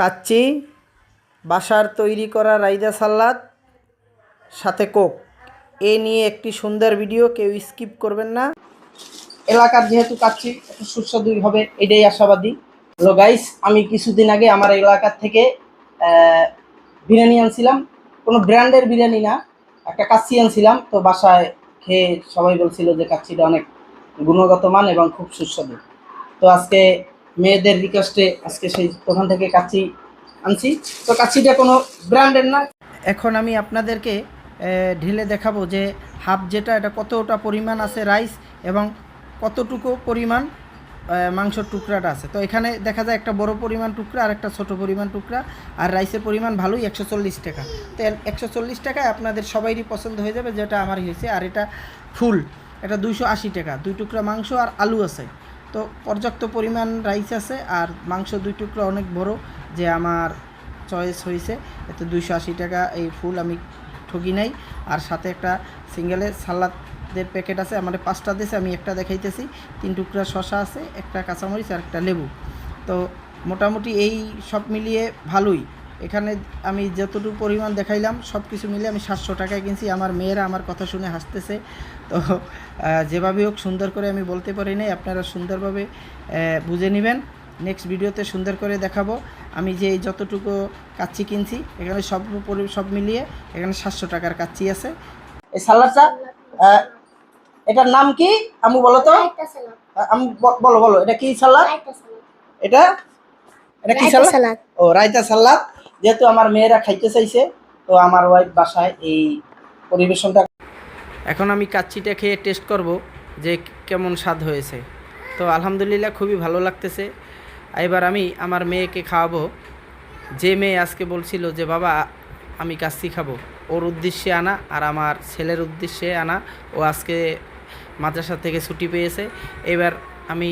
কাচ্চি, বাসার তৈরি করা রাইদা সালাদ, সাথে কোক। এ নিয়ে একটি সুন্দর ভিডিও, কেউ স্কিপ করবেন না। এলাকার যেহেতু কাচ্চি, একটু সুস্বাদু হবে, এটাই আশাবাদী। হ্যালো গাইস আমি কিছুদিন আগে আমার এলাকার থেকে বিরিয়ানি আনছিলাম। কোনো ব্র্যান্ডের বিরিয়ানি না, একটা কাচ্চি আনছিলাম। তো বাসায় খেয়ে সবাই বলছিল যে কাচ্চিটা অনেক গুণগত মান এবং খুব সুস্বাদু। তো আজকে মেয়েদের রিকোয়েস্টে আজকে সেই দোকান থেকে কাচ্চি আনছি। তো কাছিটা কোনো ব্র্যান্ডের না। এখন আমি আপনাদেরকে ঢেলে দেখাবো যে হাফ যেটা, এটা কতটা পরিমাণ আছে রাইস এবং কতটুকু পরিমাণ মাংসর টুকরাটা আছে। তো এখানে দেখা যায় একটা বড় পরিমাণ টুকরা, আর একটা ছোট পরিমাণ টুকরা, আর রাইসের পরিমাণ ভালোই একশো চল্লিশ টাকা। তো একশো চল্লিশ টাকায় আপনাদের সবাইরই পছন্দ হয়ে যাবে যেটা আমার হয়েছে, আর এটা ফুল, এটা দুইশো আশি টাকা। দুই টুকরা মাংস আর আলু আছে। তো পর্যাপ্ত পরিমাণ রাইস আছে আর মাংস দুই টুকরা অনেক বড় যে আমার চয়েস হয়েছে। এতে দুইশো আশি টাকা এই ফুল আমি ঠকি নাই। আর সাথে একটা সিঙ্গেলের সালাদের প্যাকেট আছে আমাদের পাঁচটা দেশে আমি একটা দেখাইতেছি। তিন টুকরা শশা আছে, একটা কাঁচামরিচ আর একটা লেবু। তো মোটামুটি এই সব মিলিয়ে ভালোই। এখানে আমি যতটুকু পরিমাণ দেখাইলাম সব কিছু মিলে আমি সাতশো টাকায় কিনছি। আমার মেয়েরা আমার কথা শুনে হাসতেছে। তো যেভাবে হোক সুন্দর করে আমি বলতে পারি নাই আপনারা সুন্দরভাবে বুঝে নেবেন। নেক্সট ভিডিওতে সুন্দর করে দেখাবো। আমি যে যতটুকু কাচ্চি কিনছি এখানে সব সব মিলিয়ে এখানে সাতশো টাকার কাচ্চি আছে। এই সালাদটা এটার নাম কি? আমি বলো তো। আমি বলো বলো এটা কি সালাদ? এটা? এটা কি সালাদ। ও রায়তা সালাদ। যেহেতু আমার মেয়েরা খাইতে চাইছে, তো আমার ওয়াইফ বাসায় এই পরিবেশনটা এখন আমি কাচ্চিটা খেয়ে টেস্ট করব যে কেমন স্বাদ হয়েছে। তো আলহামদুলিল্লাহ খুবই ভালো লাগতেছে। এবার আমি আমার মেয়েকে খাওয়াবো। যে মেয়ে আজকে বলছিল যে, বাবা, আমি কাচ্চি খাব। ওর উদ্দেশ্যে আনা আর আমার ছেলের উদ্দেশ্যে আনা। ও আজকে মাদ্রাসা থেকে ছুটি পেয়েছে। এবার আমি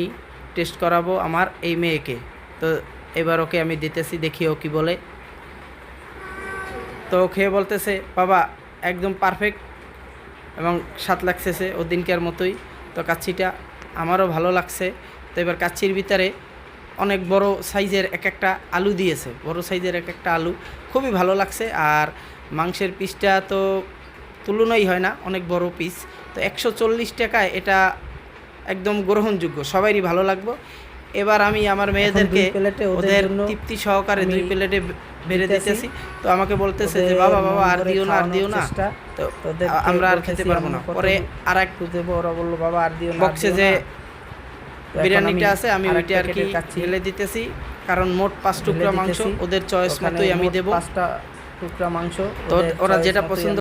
টেস্ট করাবো আমার এই মেয়েকে। তো এবার ওকে আমি দিতেছি, দেখি ও কী বলে। তো খেয়ে বলতেছে, বাবা, একদম পারফেক্ট এবং স্বাদ লাগতেছে ও দিনকার মতোই। তো কাচ্ছিটা আমারও ভালো লাগছে। তো এবার কাচ্ছির ভিতরে অনেক বড় সাইজের এক একটা আলু দিয়েছে। বড় সাইজের এক একটা আলু খুবই ভালো লাগছে আর মাংসের পিসটা তো তুলনাই হয় না, অনেক বড় পিস তো একশো চল্লিশ টাকায় এটা একদম গ্রহণযোগ্য, সবারই ভালো লাগবে। এবার আমি আমার মেয়েদেরকে ওদের তৃপ্তি সহকারে দুই প্লেটে বেড়ে দিতেছি। তো আমাকে বলতেছে যে বাবা বাবা আর দিও না আর দিও না। তো আমরা আর খেতে পারব না। পরে আর এক ওরা বলল বাবা আর দিও না বক্সে যে বিরিয়ানিটা আছে আমি ওইটা আর কি ঢেলে দিতেছি কারণ মোট পাঁচ টুকরা মাংস ওদের চয়েস মতোই আমি দেবো। পাঁচটা টুকরা মাংস তো ওরা যেটা পছন্দ